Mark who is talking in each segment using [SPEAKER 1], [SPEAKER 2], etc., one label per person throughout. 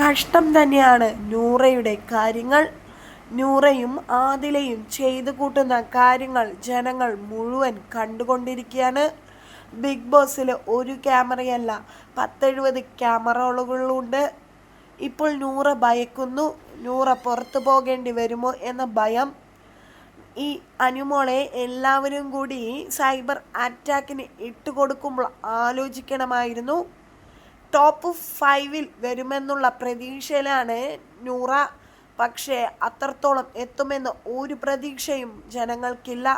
[SPEAKER 1] കഷ്ടം തന്നെയാണ് നൂറയുടെ കാര്യങ്ങൾ. നൂറയും ആദിലയും ചെയ്തു കൂട്ടുന്ന കാര്യങ്ങൾ ജനങ്ങൾ മുഴുവൻ കണ്ടുകൊണ്ടിരിക്കുകയാണ്. ബിഗ് ബോസിൽ ഒരു ക്യാമറയല്ല പത്തെഴുപത് ക്യാമറകളുണ്ട്. ഇപ്പോൾ നൂറ ഭയക്കുന്നു. നൂറ പുറത്തു പോകേണ്ടി വരുമോ എന്ന ഭയം. ഈ അനുമോളെ എല്ലാവരും കൂടി സൈബർ അറ്റാക്കിന് ഇട്ടുകൊടുക്കുമ്പോൾ ആലോചിക്കണമായിരുന്നു. ടോപ്പ് ഫൈവിൽ വരുമെന്നുള്ള പ്രതീക്ഷയിലാണ് നൂറ. പക്ഷേ അത്രത്തോളം എത്തുമെന്ന് ഒരു പ്രതീക്ഷയും ജനങ്ങൾക്കില്ല.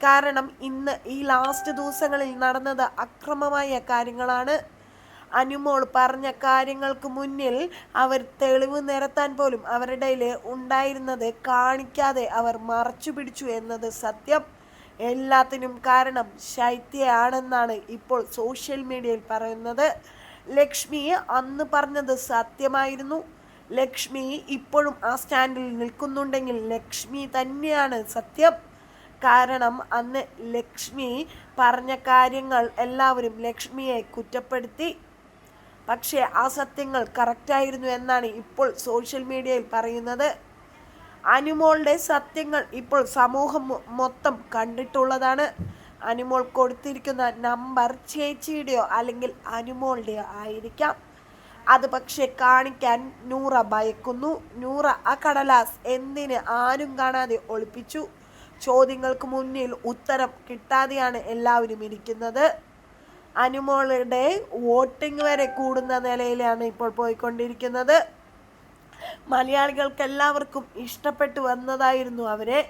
[SPEAKER 1] കാരണം ഇന്ന് ഈ ലാസ്റ്റ് ദിവസങ്ങളിൽ നടന്നത് അക്രമമായ കാര്യങ്ങളാണ്. അനുമോൾ പറഞ്ഞ കാര്യങ്ങൾക്ക് മുന്നിൽ അവർ തെളിവ് നിരത്താൻ പോലും അവരുടെ ഉണ്ടായിരുന്നത് കാണിക്കാതെ അവർ മറച്ചു പിടിച്ചു എന്നത് സത്യം. എല്ലാത്തിനും കാരണം ശൈത്യയാണെന്നാണ് ഇപ്പോൾ സോഷ്യൽ മീഡിയയിൽ പറയുന്നത്. ലക്ഷ്മി അന്ന് പറഞ്ഞത് സത്യമായിരുന്നു. ലക്ഷ്മി ഇപ്പോഴും ആ സ്റ്റാൻഡിൽ നിൽക്കുന്നുണ്ടെങ്കിൽ ലക്ഷ്മി തന്നെയാണ് സത്യം. കാരണം അന്ന് ലക്ഷ്മി പറഞ്ഞ കാര്യങ്ങൾ എല്ലാവരും ലക്ഷ്മിയെ കുറ്റപ്പെടുത്തി. പക്ഷേ ആ സത്യങ്ങൾ കറക്റ്റായിരുന്നു എന്നാണ് ഇപ്പോൾ സോഷ്യൽ മീഡിയയിൽ പറയുന്നത്. അനുമോളുടെ സത്യങ്ങൾ ഇപ്പോൾ സമൂഹം മൊത്തം കണ്ടിട്ടുള്ളതാണ്. അനുമോൾ കൊടുത്തിരിക്കുന്ന നമ്പർ ചേച്ചിയുടെയോ അല്ലെങ്കിൽ അനുമോളുടെയോ ആയിരിക്കാം. അത് പക്ഷെ കാണിക്കാൻ നൂറ ഭയക്കുന്നു. നൂറ ആ കടലാസ് എന്തിന് ആരും കാണാതെ ഒളിപ്പിച്ചു? ചോദ്യങ്ങൾക്ക് മുന്നിൽ ഉത്തരം കിട്ടാതെയാണ് എല്ലാവരും ഇരിക്കുന്നത്. അനുമോളുടെ വോട്ടിംഗ് വരെ കൂടുന്ന നിലയിലാണ് ഇപ്പോൾ പോയിക്കൊണ്ടിരിക്കുന്നത്. മലയാളികൾക്ക് എല്ലാവർക്കും ഇഷ്ടപ്പെട്ടു വന്നതായിരുന്നു അവരെ.